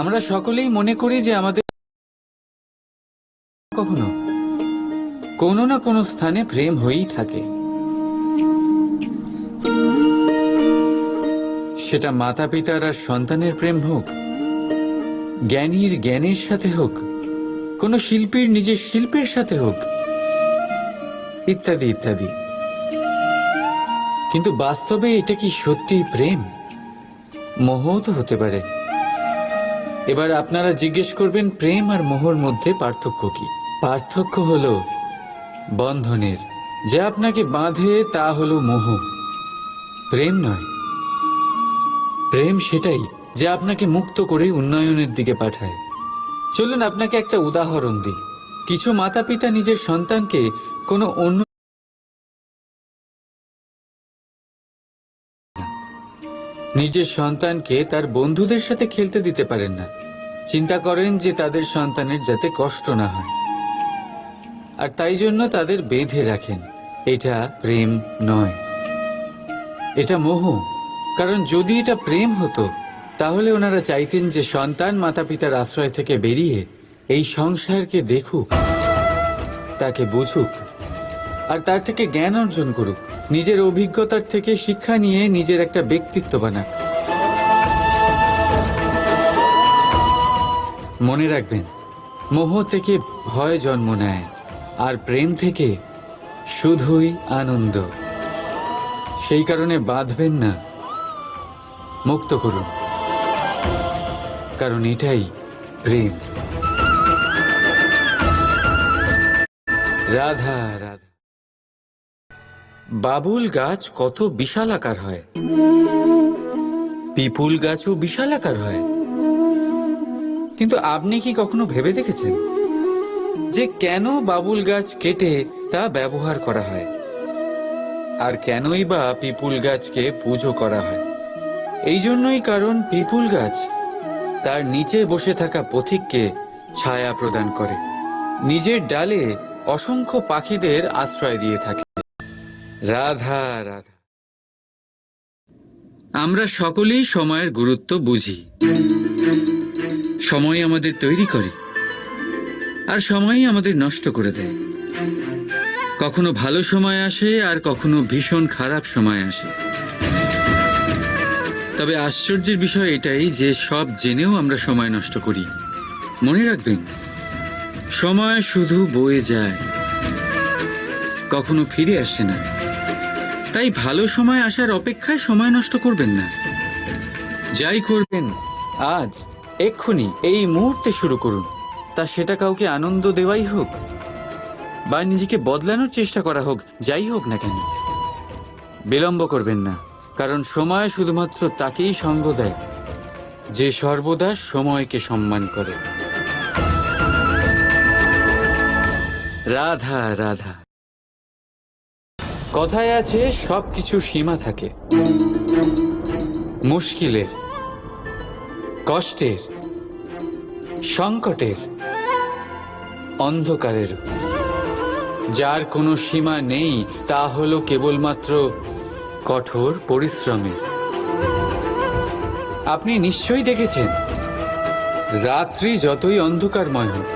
আমরা সকলেই মনে করি যে আমাদের কখনো কোনো না কোনো স্থানে প্রেম হয়েই থাকে। সেটা মাতা পিতার আর সন্তানের প্রেম হোক, জ্ঞানীর জ্ঞানের সাথে হোক, কোনো শিল্পীর নিজের শিল্পের সাথে হোক, ইত্যাদি ইত্যাদি। কিন্তু বাস্তবে এটা কি সত্যি প্রেম? মোহও তো হতে পারে। এবার আপনারা জিজ্ঞেস করবেন প্রেম আর মোহর মধ্যে পার্থক্য কি? পার্থক্য হলো বন্ধনের। যা আপনাকে বাঁধে তা হলো মোহ। প্রেম নয়। প্রেম সেটাই যে আপনাকে মুক্ত করে উন্নয়নের দিকে পাঠায়। চলুন আপনাকে একটা উদাহরণ দিই। কিছু মাতা পিতা নিজের সন্তানকে কোনো অন্য নিজের সন্তানকে তার বন্ধুদের সাথে খেলতে দিতে পারেন না। চিন্তা করেন যে তাদের সন্তানের যাতে কষ্ট না হয়। আর তাই জন্য তাদের বেঁধে রাখেন। এটা প্রেম নয়। এটা মোহ। কারণ যদি এটা প্রেম হতো, তাহলে ওনারা চাইতেন যে সন্তান মাতা পিতার আশ্রয় থেকে বেরিয়ে এই সংসারকে দেখুক, তাকে বুঝুক, আর তার থেকে জ্ঞান অর্জন করুক। নিজের অভিজ্ঞতার থেকে শিক্ষা নিয়ে নিজের একটা ব্যক্তিত্ব বানাক। মনে রাখবেন, মোহ থেকে ভয় জন্ম নেয়, আর প্রেম থেকে শুধুই আনন্দ। সেই কারণে বাঁধবেন না, মুক্ত করুন। কারণ এটাই প্রেম। রাধা রাধা। বাবুল গাছ কত বিশাল আকার হয়। পিপুল গাছও বিশাল আকার হয়। কিন্তু আপনি কি কখনো ভেবে দেখেছেন যে কেন বাবুল গাছ কেটে তা ব্যবহার করা হয়? আর কেনই বা পিপুল গাছকে পুজো করা হয়? এই জন্যই কারণ পিপুল গাছ তার নিচে বসে থাকা পথিককে ছায়া প্রদান করে। নিজের ডালে অসংখ্য পাখিদের আশ্রয় দিয়ে থাকে। রাধা রাধা। আমরা সকলেই সময়ের গুরুত্ব বুঝি। সময় আমাদের তৈরি করে আর সময়ই আমাদের নষ্ট করে দেয়। কখনো ভালো সময় আসে আর কখনো ভীষণ খারাপ সময় আসে। তবে আশ্চর্যের বিষয় এটাই যে সব জেনেও আমরা সময় নষ্ট করি। মনে রাখবেন, সময় শুধু বয়ে যায়, কখনো ফিরে আসে না। তাই ভালো সময় আসার অপেক্ষায় সময় নষ্ট করবেন না। যাই করবেন, আজ এক্ষুনি এই মুহূর্তে শুরু করুন। তা সেটা কাউকে আনন্দ দেওয়াই হোক, বা নিজেকে বদলানোর চেষ্টা করা হোক, যাই হোক না কেন। বিলম্ব করবেন না, কারণ সময় শুধুমাত্র তাকেই সঙ্গ দেয়, যে সর্বদা সময়কে সম্মান করে। রাধা রাধা। কথায় আছে সব কিছু সীমা থাকে। মুশকিলের, কষ্টের, সংকটের, অন্ধকারের। যার কোনো সীমা নেই, তা হলো কেবলমাত্র কঠোর পরিশ্রমের। আপনি নিশ্চয়ই দেখেছেন, রাত্রি যতই অন্ধকারময় হোক,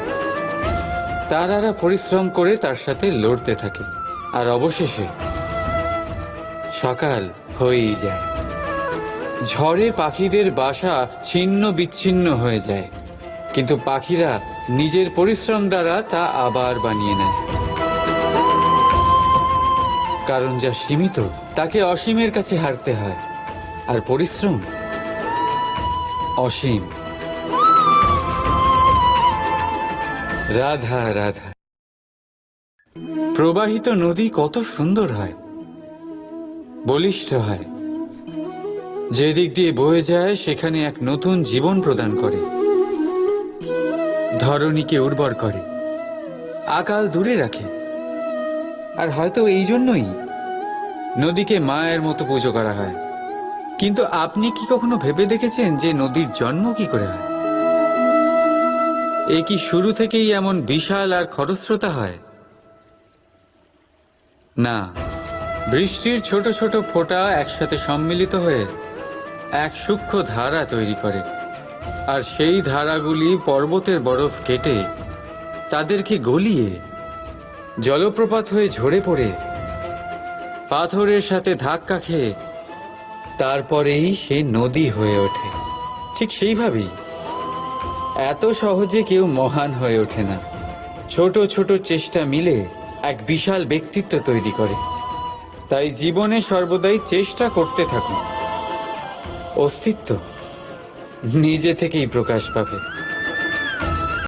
তারারা পরিশ্রম করে তার সাথে লড়তে থাকে। আর অবশেষে সকাল হয়েই যায়। ঝড়ে পাখিদের বাসা ছিন্ন বিচ্ছিন্ন হয়ে যায়, কিন্তু পাখিরা নিজের পরিশ্রম দ্বারা তা আবার বানিয়ে নেয়। কারণ যা সীমিত, তাকে অসীমের কাছে হারতে হয়, আর পরিশ্রম অসীম। রাধা রাধা। প্রবাহিত নদী কত সুন্দর হয়, বলিষ্ঠ হয়। যে দিক দিয়ে বয়ে যায়, সেখানে এক নতুন জীবন প্রদান করে। ধরণীকে উর্বর করে, আকাল দূরে রাখে। আর হয়তো এই জন্যই নদীকে মায়ের মতো পুজো করা হয়। কিন্তু আপনি কি কখনো ভেবে দেখেছেন যে নদীর জন্ম কি করে হয়? এ কি শুরু থেকেই এমন বিশাল আর খরস্রোতা হয়? না, বৃষ্টির ছোট ছোট ফোঁটা একসাথে সম্মিলিত হয়ে এক সূক্ষ্ম ধারা তৈরি করে। আর সেই ধারাগুলি পর্বতের বরফ কেটে তাদেরকে গলিয়ে জলপ্রপাত হয়ে ঝরে পড়ে পাথরের সাথে ধাক্কা খেয়ে তারপরেই সে নদী হয়ে ওঠে। ঠিক সেইভাবেই এত সহজে কেউ মহান হয়ে ওঠে না। ছোট ছোট চেষ্টা মিলে এক বিশাল ব্যক্তিত্ব তৈরি করে। তাই জীবনে সর্বদাই চেষ্টা করতে থাকুন। অস্তিত্ব নিজে থেকেই প্রকাশ পাবে।